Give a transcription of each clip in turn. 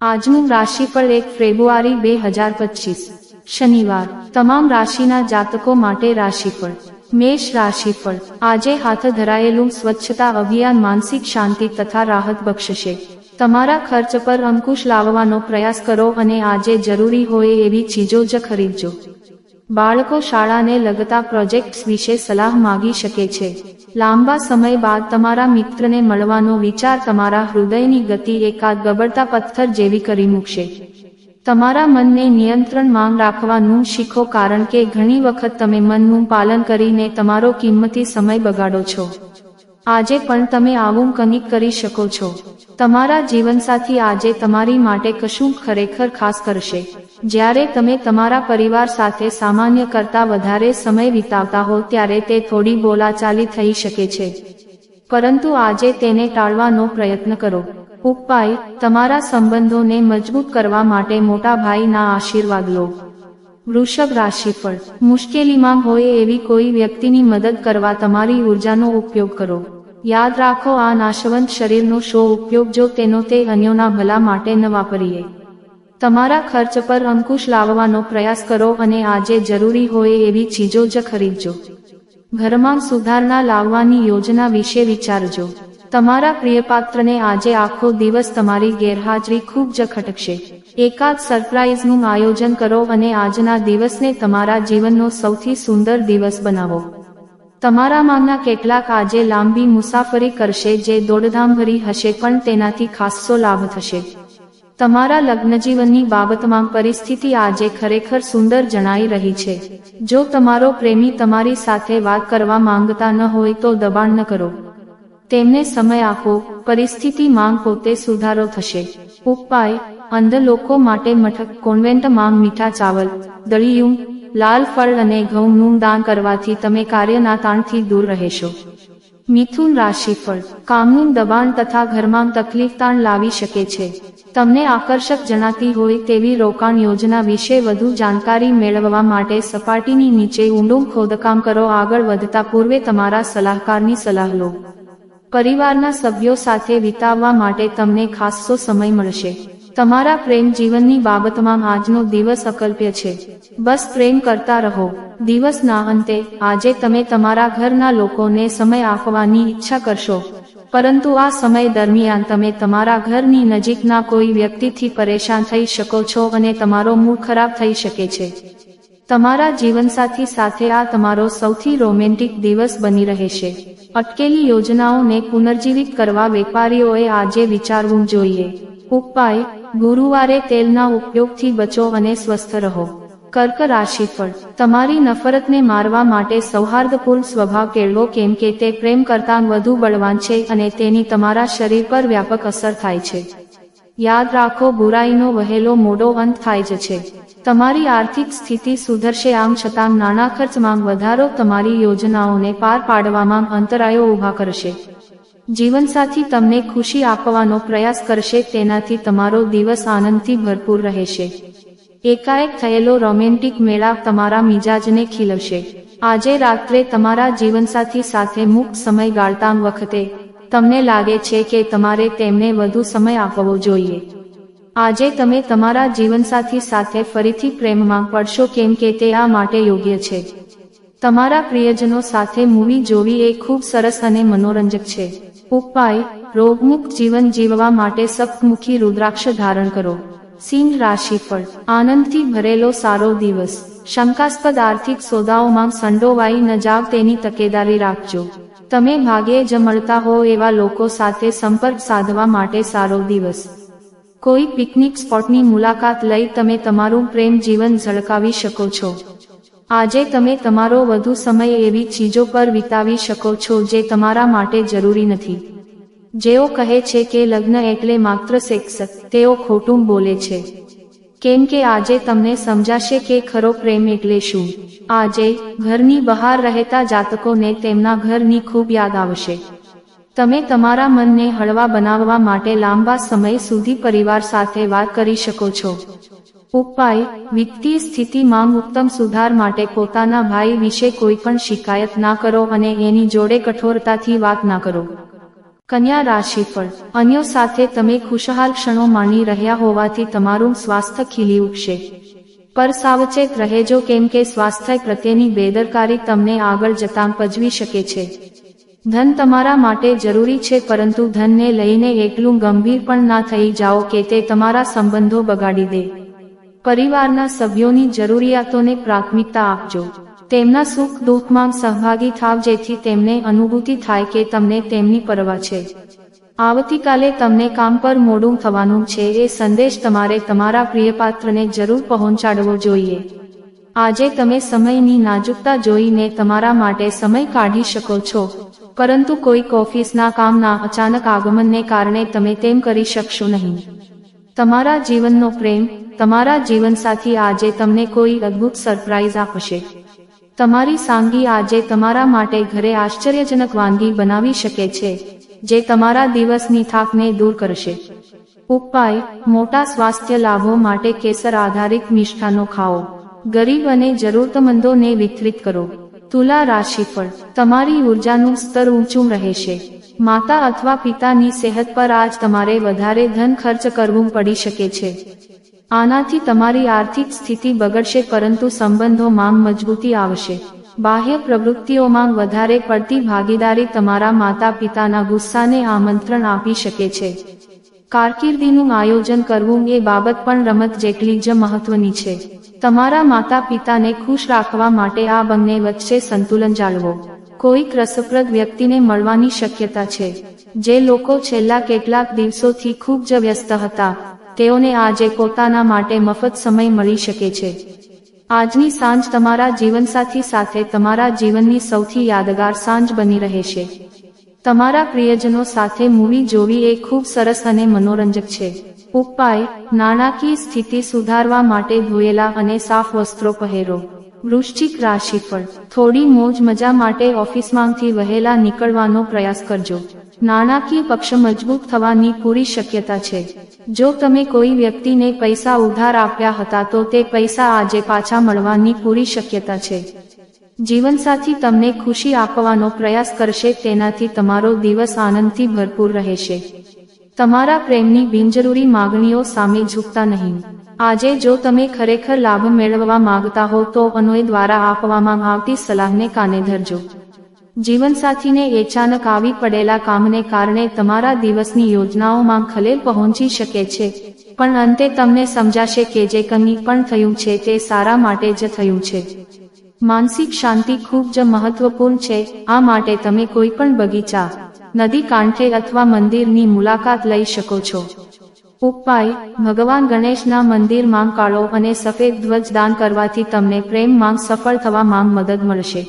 આજનું રાશિફળ એક ફેબ્રુઆરી બે હજાર પચીસ. શનિવાર. તમામ રાશિના જાતકો માટે રાશિફળ. મેષ રાશિફળ. આજે હાથ ધરાયેલું સ્વચ્છતા અભિયાન માનસિક શાંતિ તથા રાહત બક્ષશે. તમારા ખર્ચ પર અંકુશ લાવવાનો પ્રયાસ કરો અને આજે જરૂરી હોય એવી ચીજો જ ખરીદજો. બાળકો શાળાને લગતા પ્રોજેક્ટ્સ વિશે સલાહ માગી શકે છે. લાંબા સમય બાદ તમારા મિત્રને મળવાનો વિચાર તમારા હૃદયની ગતિ એકાદ ગબડતા પથ્થર જેવી કરી મૂકશે. તમારા મનને નિયંત્રણમાં રાખવાનું શીખો કારણ કે ઘણી વખત તમે મનનું પાલન કરીને તમારો કિંમતી સમય બગાડો છો. આજે પણ તમે આવું કનિક કરી શકો છો. તમારા જીવનસાથી આજે તમારી માટે કશું ખરેખર ખાસ કરશે. જ્યારે તમે તમારા પરિવાર સાથે સામાન્ય કરતા વધારે સમય વિતાવતા હો ત્યારે તે થોડી બોલાચાલી થઈ શકે છે. પરંતુ આજે તેને ટાળવાનો પ્રયત્ન કરો. ઉપાય, તમારા સંબંધોને મજબૂત કરવા માટે મોટા ભાઈના આશીર્વાદ લો. વૃષભ રાશિફળ. મુશ્કેલીમાં હોય એવી કોઈ વ્યક્તિની મદદ કરવા તમારી ઉર્જાનો ઉપયોગ કરો. યાદ રાખો આ નાશવંત શરીરનો શો ઉપયોગ જો તેનો તે અન્યોના ભલા માટે ન વાપરીએ. તમારા ખર્ચ પર અંકુશ લાવવાનો પ્રયાસ કરો અને આજે જરૂરી હોય એવી ચીજો જ ખરીદજો. ઘરમાં સુધારણા લાવવાની યોજના વિશે વિચારજો. તમારા પ્રિયપાત્રને આજે આખો દિવસ તમારી ગેરહાજરી ખૂબ જ ખટકશે. એકાદ સરપ્રાઇઝનું આયોજન કરો અને આજના દિવસને તમારા જીવનનો સૌથી સુંદર દિવસ બનાવો. તમારામાંના કેટલાક આજે લાંબી મુસાફરી કરશે જે દોડધામભરી હશે પણ તેનાથી ખાસ્સો લાભ થશે. તમારા લગ્નજીવનની બાબતમાં પરિસ્થિતિ આજે ખરેખર સુંદર જણાઈ રહી છે. જો તમારો પ્રેમી તમારી સાથે વાત કરવા માંગતા ન હોય તો દબાણ ન કરો. તેમને સમય આપો, પરિસ્થિતિ માંગ પોતે સુધારો થશે. ઉપાય, અંધ લોકો માટે મઠક, કોન્વેન્ટ માંગ, મીઠા ચાવલ, દળિયું, લાલ ફળ અને ઘઉંનું દાન કરવાથી તમે કાર્યના તાણથી દૂર રહેશો. મિથુન રાશિફળ, કામનું દબાણ તથા ઘરમાં તકલીફ તાણ લાવી શકે છે. તમને આકર્ષક જણાતી હોય તેવી રોકાણ યોજના વિશે વધુ જાણકારી મેળવવા માટે સપાટીની નીચે ઊંડું ખોદકામ કરો. આગળ વધતા પૂર્વે તમારા સલાહકારની સલાહ લો. પરિવારના સભ્યો સાથે વિતાવવા માટે તમને ખાસ્સો સમય મળશે. તમારા પ્રેમ જીવનની બાબતમાં આજનો દિવસ અકલ્પ્ય છે. બસ પ્રેમ કરતા રહો. દિવસના અંતે આજે તમે તમારા ઘરના લોકોને સમય આપવાની ઈચ્છા કરશો. પરંતુ આ સમય દરમિયાન તમે તમારા ઘરની નજીકના કોઈ વ્યક્તિથી પરેશાન થઈ શકો છો અને તમારો મૂડ ખરાબ થઈ શકે છે. તમારા જીવનસાથી સાથે આ તમારો સૌથી રોમેન્ટિક દિવસ બની રહેશે. અટકેલી યોજનાઓને પુનર્જીવિત કરવા વેપારીઓએ આજે વિચારવું જોઈએ. ઉપાય, ગુરુવારે તેલના ઉપયોગથી બચો અને સ્વસ્થ રહો. કર્ક રાશિફળ. તમારી નફરતને મારવા માટે સૌહાર્દપૂર્ણ સ્વભાવ કેળવો કેમ કે તે પ્રેમ કરતાં વધુ બળવાન છે અને તેની તમારા શરીર પર વ્યાપક અસર થાય છે. યાદ રાખો, બુરાઈનો વહેલો મોડો અંત થાય જ છે. તમારી આર્થિક સ્થિતિ સુધરશે આમ છતાં નાણાં ખર્ચમાં વધારો તમારી યોજનાઓને પાર પાડવામાં અંતરાયો ઊભા કરશે. જીવનસાથી તમને ખુશી આપવાનો પ્રયાસ કરશે, તેનાથી તમારો દિવસ આનંદથી ભરપૂર રહેશે. એકાએક થયેલો રોમેન્ટિક મેળાપ તમારા મિજાજને ખીલવશે. આજે રાત્રે તમારા જીવનસાથી સાથે મુક્ત સમય ગાળતા વખતે, તમને લાગે છે કે તમારે તેમને વધુ સમય આપવો જોઈએ. આજે તમે તમારા જીવનસાથી સાથે ફરીથી પ્રેમમાં પડશો કેમ કે તે આ માટે યોગ્ય છે. તમારા પ્રિયજનો સાથે મૂવી જોવી એ ખૂબ સરસ અને મનોરંજક છે. ઉપાય, રોગમુક્ત જીવન જીવવા માટે સપ્તમુખી રુદ્રાક્ષ ધારણ કરો. સિંહ રાશિફળ આનંદથી ભરેલો સારો દિવસ. શંકાસ્પદ આર્થિક સોદાઓમાં સંડોવાઈ ન જાવ તેની તકેદારી રાખજો. તમે ભાગ્યે જ મળતા હો એવા લોકો સાથે સંપર્ક સાધવા માટે સારો દિવસ. કોઈ પિકનિક સ્પોટની મુલાકાત લઈ તમે તમારું પ્રેમ જીવન ઝળકાવી શકો છો. આજે તમે તમારો વધુ સમય એવી ચીજો પર વિતાવી શકો છો જે તમારા માટે જરૂરી નથી. જેઓ કહે છે કે લગ્ન એટલે માત્ર સેક્સ તેઓ ખોટું બોલે છે. કેમ કે આજે તમને સમજાશે કે ખરો પ્રેમ એટલે શું. આજે ઘરની બહાર રહેતા જાતકોને તેમના ઘરની ખૂબ યાદ આવશે. તમે તમારા મનને હળવા બનાવવા માટે લાંબા સમય સુધી પરિવાર સાથે વાત કરી શકો છો. ઉપાય, વિત્તીય સ્થિતિમાં ઉત્તમ સુધાર માટે પોતાના ભાઈ વિશે કોઈ પણ શિકાયત ના કરો અને એની જોડે કઠોરતાથી વાત ના કરો. કન્યા રાશિ રાશિફળ. અન્યો સાથે તમે ખુશહાલ ક્ષણો માણી રહ્યા હોવાથી તમારું સ્વાસ્થ્ય ખીલી ઉઠશે. પર સાવચેત રહેજો કેમ કે સ્વાસ્થ્ય પ્રત્યેની બેદરકારી તમને આગળ જતાં પજવી શકે છે. ધન તમારા માટે જરૂરી છે પરંતુ ધનને લઈને એટલું ગંભીર પણ ના થઈ જાઓ કે તે તમારા સંબંધો બગાડી દે. પરિવારના સભ્યોની જરૂરિયાતોને પ્રાથમિકતા આપજો. તેમના સુખ દુઃખમાં સહભાગી થાવ જેથી તેમને અનુભૂતિ થાય કે તમને તેમની પરવા છે. આવતીકાલે તમને કામ પર મોડું થવાનું છે. એ સંદેશ તમારે તમારા પ્રિયપાત્રને જરૂર પહોંચાડવો જોઈએ. આજે તમે સમયની નાજુકતા જોઈને તમારા માટે સમય કાઢી શકો છો. પરંતુ કોઈક ઓફિસના કામના અચાનક આગમનને કારણે તમે તેમ કરી શકશો નહીં. તમારા જીવનનો પ્રેમ, તમારા જીવનસાથી આજે તમને કોઈ અદ્ભુત સરપ્રાઈઝ આપશે. તમારી સાંગી આજે તમારા માટે ઘરે આશ્ચર્યજનક વાનગી બનાવી શકે છે, જે તમારા દિવસની થાકને દૂર કરશે. ઉપાય, મોટા સ્વાસ્થ્ય લાભો માટે કેસર આધારિત મિષ્ઠાનો ખાઓ. ગરીબ અને જરૂરતમંદોને વિતરિત કરો. તુલા રાશિફળ, તમારી ઉર્જાનું સ્તર ઊંચું રહેશે. માતા અથવા પિતાની સેહત પર આજ તમારે વધારે ધન ખર્ચ કરવું પડી શકે છે. આનાથી તમારી આર્થિક સ્થિતિ બગડશે પરંતુ સંબંધોમાં મજબૂતી આવશે. બાહ્ય પ્રવૃત્તિઓમાં વધારે પડતી ભાગીદારી તમારા માતા પિતાના ગુસ્સાને આમંત્રણ આપી શકે છે. કારકિર્દીનું આયોજન કરવું એ બાબત પણ રમત જેટલી જ મહત્વની છે. તમારા માતા પિતાને ખુશ રાખવા માટે આ બંને વચ્ચે સંતુલન જાળવો. કોઈક રસપ્રદ વ્યક્તિને મળવાની શક્યતા છે. જે લોકો છેલ્લા કેટલાક દિવસોથી ખૂબ જ વ્યસ્ત હતા. તેઓને આજે પોતાના માટે મફત સમય મળી શકે છે. આજની સાંજ તમારા જીવનસાથી સાથે તમારા જીવનની સૌથી યાદગાર સાંજ બની રહેશે. તમારા પ્રિયજનો સાથે મૂવી જોવી એ ખૂબ સરસ અને મનોરંજક છે. ઉપાય, નાણાકીય સ્થિતિ સુધારવા માટે ધોયેલા અને સાફ વસ્ત્રો પહેરો. વૃશ્ચિક રાશિ પર થોડી મોજ મજા માટે ઓફિસમાંથી વહેલા નીકળવાનો પ્રયાસ કરજો. નાણાકીય પક્ષ મજબૂત થવાની પૂરી શક્યતા છે. જો તમે કોઈ વ્યક્તિને પૈસા ઉધાર આપ્યા હતા તો તે પૈસા આજે પાછા મળવાની પૂરી શક્યતા છે. જીવનસાથી તમને ખુશી આપવાનો પ્રયાસ કરશે તેનાથી તમારો દિવસ આનંદથી ભરપૂર રહેશે. તમારા પ્રેમની બિનજરૂરી માગણીઓ સામે ઝૂકતા નહીં. આજે જો તમે ખરેખર લાભ મેળવવા માંગતા હો તો અનોય દ્વારા આપવામાં આવતી સલાહને કાને ધરજો. જીવનસાથીને અચાનક આવી પડેલા કામને કારણે તમારા દિવસની યોજનાઓમાં ખલેલ પહોંચી શકે છે. પણ અંતે તમને સમજાશે કે જે કંઈ પણ થયું છે તે સારા માટે જ થયું છે. માનસિક શાંતિ ખૂબ જ મહત્વપૂર્ણ છે. આ માટે તમે કોઈ પણ બગીચા, નદી કાંઠે અથવા મંદિરની મુલાકાત લઈ શકો છો. ઉપાય, ભગવાન ગણેશના મંદિરમાં કાળો અને સફેદ ધ્વજ દાન કરવાથી તમને પ્રેમ માંગ સફળ થવા માંગ મદદ મળશે.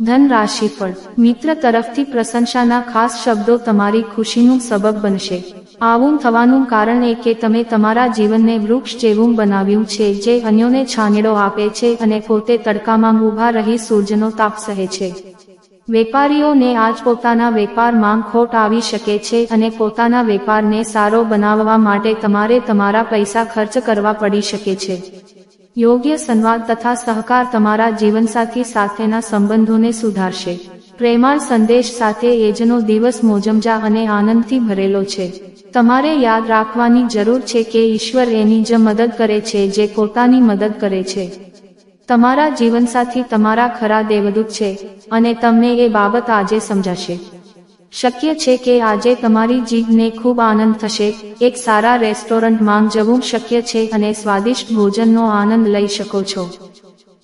ધન રાશિફળ મિત્ર તરફથી પ્રશંસાના ખાસ શબ્દો તમારી ખુશીનું સબબ બનશે. આવું થવાનું કારણ એ કે તમે તમારા જીવનને વૃક્ષ જેવું બનાવ્યું છે, જે અન્યોને છાંયડો આપે છે અને પોતે તડકામાં ઊભા રહી સૂરજનો તાપ સહે છે. વેપારીઓને આજ પોતાના વેપારમાં ખોટ આવી શકે છે અને પોતાના વેપારને સારો બનાવવા માટે તમારે તમારા પૈસા ખર્ચ કરવા પડી શકે છે. યોગ્ય સંવાદ તથા સહકાર તમારા જીવનસાથી સાથેના સંબંધોને સુધારશે. પ્રેમાળ સંદેશ સાથે એજનો દિવસ મોજમજા અને આનંદથી ભરેલો છે. તમારે યાદ રાખવાની જરૂર છે કે ઈશ્વર એની જ મદદ કરે છે જે પોતાની મદદ કરે છે. તમારા જીવનસાથી તમારા ખરા દેવદૂત છે અને તમને એ બાબત આજે સમજાશે. શક્ય છે કે આજે તમારી જીભને ખૂબ આનંદ થશે. એક સારા રેસ્ટોરન્ટમાં જવું શક્ય છે અને સ્વાદિષ્ટ ભોજનનો આનંદ લઈ શકો છો.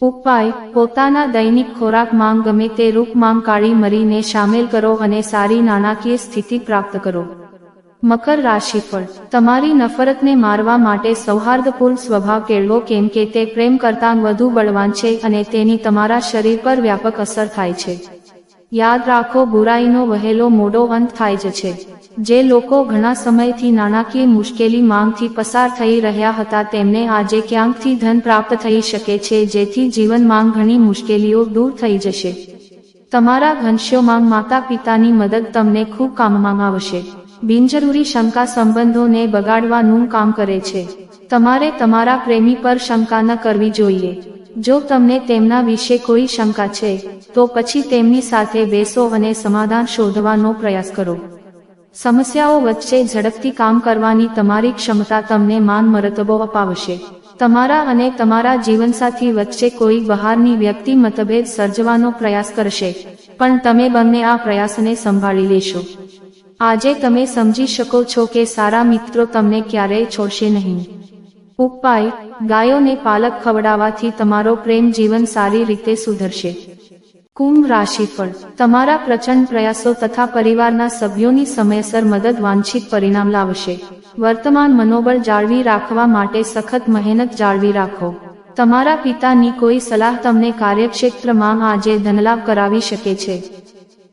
ઉપાય, પોતાના દૈનિક ખોરાક માંગ ગમે તે રૂપમાં કાળી મરીને સામેલ કરો અને સારી નાણાકીય સ્થિતિ પ્રાપ્ત કરો. મકર રાશિફળ. તમારી નફરતને મારવા માટે સૌહાર્દપૂર્ણ સ્વભાવ કેળવો કેમ કે તે પ્રેમ કરતાં વધુ બળવાન છે અને તેની તમારા શરીર પર વ્યાપક અસર થાય છે. યાદ રાખો, બુરાઈનો વહેલો મોડો અંત થાય જ છે. જે લોકો ઘણા સમયથી નાણાકીય મુશ્કેલી માંગથી પસાર થઈ રહ્યા હતા, તેમને આજે ક્યાંકથી ધન પ્રાપ્ત થઈ શકે છે, જેથી જીવનમાં ઘણી મુશ્કેલીઓ દૂર થઈ જશે. તમારા ઘનશ્યોમાં માતા પિતાની મદદ તમને ખૂબ કામમાં આવશે. બિનજરૂરી શંકા સંબંધોને બગાડવાનું કામ કરે છે. તમારે તમારા પ્રેમી પર શંકા ન કરવી જોઈએ. જો તમને તેમના વિશે કોઈ શંકા છે, તો પછી તેમની સાથે બેસો અને સમાધાન શોધવાનો પ્રયાસ કરો. સમસ્યાઓ વચ્ચે ઝડપથી કામ કરવાની તમારી ક્ષમતા તમને માન મરતબો અપાવશે. તમારા અને તમારા જીવનસાથી વચ્ચે કોઈ બહારની વ્યક્તિ મતભેદ સર્જવાનો પ્રયાસ કરશે, પણ તમે બંને આ પ્રયાસને સંભાળી લેશો. આજે તમે સમજી શકો છો કે સારા મિત્રો તમને ક્યારેય છોડશે નહીં. ઉપાય, ગાયોને પાલક ખવડાવવાથી તમારો પ્રેમ જીવન સારી રીતે સુધરશે. કુંભ રાશિ ફળ તમારા પ્રચંડ પ્રયાસો તથા પરિવારના સભ્યોની સમયસર મદદ વાંછિત પરિણામ લાવશે. વર્તમાન મનોબળ જાળવી રાખવા માટે સખત મહેનત જાળવી રાખો. તમારા પિતાની કોઈ સલાહ તમને કાર્યક્ષેત્રમાં આજે ધનલાભ કરાવી શકે છે.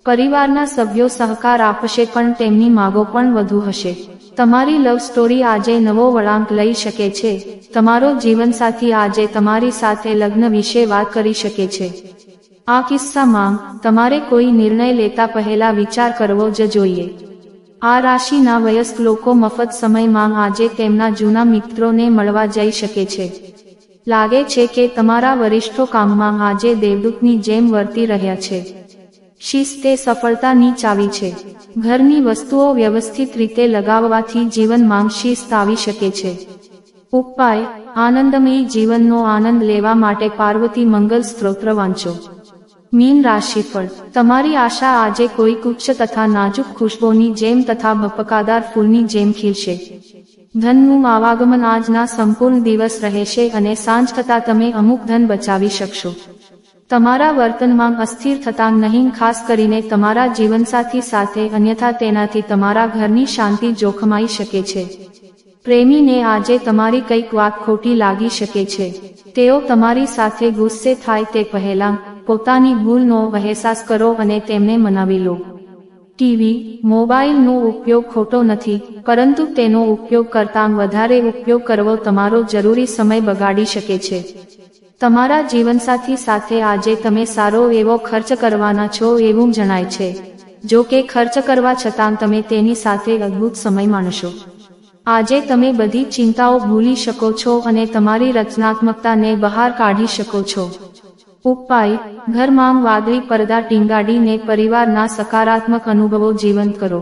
પરિવારના સભ્યો સહકાર આપશે પણ તેમની માગો પણ વધુ હશે. તમારી લવ સ્ટોરી આજે નવો વળાંક લઈ શકે છે. તમારો જીવનસાથી આજે તમારી સાથે લગ્ન વિશે વાત કરી શકે છે. આ કિસ્સામાં, તમારે કોઈ નિર્ણય લેતા પહેલા વિચાર કરવો જ જોઈએ. આ રાશિના વયસ્ક લોકો મફત સમયમાં આજે તેમના જૂના મિત્રોને મળવા જઈ શકે છે. લાગે છે કે તમારા વરિષ્ઠો કામમાં આજે દેવદૂતની જેમ વર્તી રહ્યા છે. શિસ્ત એ સફળતાની ચાવી છે. ઘરની વસ્તુઓ વ્યવસ્થિત રીતે લગાવવાથી જીવનમાં શિસ્ત આવી શકે છે. ઉપાય, આનંદમય જીવનનો આનંદ લેવા માટે પાર્વતી મંગલ સ્ત્રોત્ર વાંચો મીન રાશિફળ, તમારી આશા આજે કોઈ ઉચ્ચ તથા નાજુક ખુશ્બોની જેમ તથા ભપકાદાર ફૂલની જેમ ખીલશે. ધનનું આવાગમન આજના સંપૂર્ણ દિવસ રહેશે અને સાંજ થતાં તમે અમુક ધન બચાવી શકશો. તમારા વર્તનમાં અસ્થિર થતાં નહીં, ખાસ કરીને તમારા જીવનસાથી સાથે, અન્યથા તેનાથી તમારા ઘરની શાંતિ જોખમાઈ શકે છે. પ્રેમીને આજે તમારી કંઈક વાત ખોટી લાગી શકે છે. તેઓ તમારી સાથે ગુસ્સે થાય તે પહેલા, પોતાની ભૂલનો અહેસાસ કરો અને તેમને મનાવી લો. ટીવી, મોબાઈલનો ઉપયોગ ખોટો નથી, પરંતુ તેનો ઉપયોગ કરતાં વધારે ઉપયોગ કરવો તમારો જરૂરી સમય બગાડી શકે છે. તમારા જીવનસાથી સાથે આજે તમે સારો એવો ખર્ચ કરવાના છો એવું જણાય છે. જો કે ખર્ચ કરવા છતાં તમે તેની સાથે અદ્ભુત સમય માણશો. આજે તમે બધી ચિંતાઓ ભૂલી શકો છો અને તમારી રચનાત્મકતાને બહાર કાઢી શકો છો. ઉપાય ઘરમાં વાદળી પડદા, ટીંગાડીને પરિવારના સકારાત્મક અનુભવો જીવંત કરો.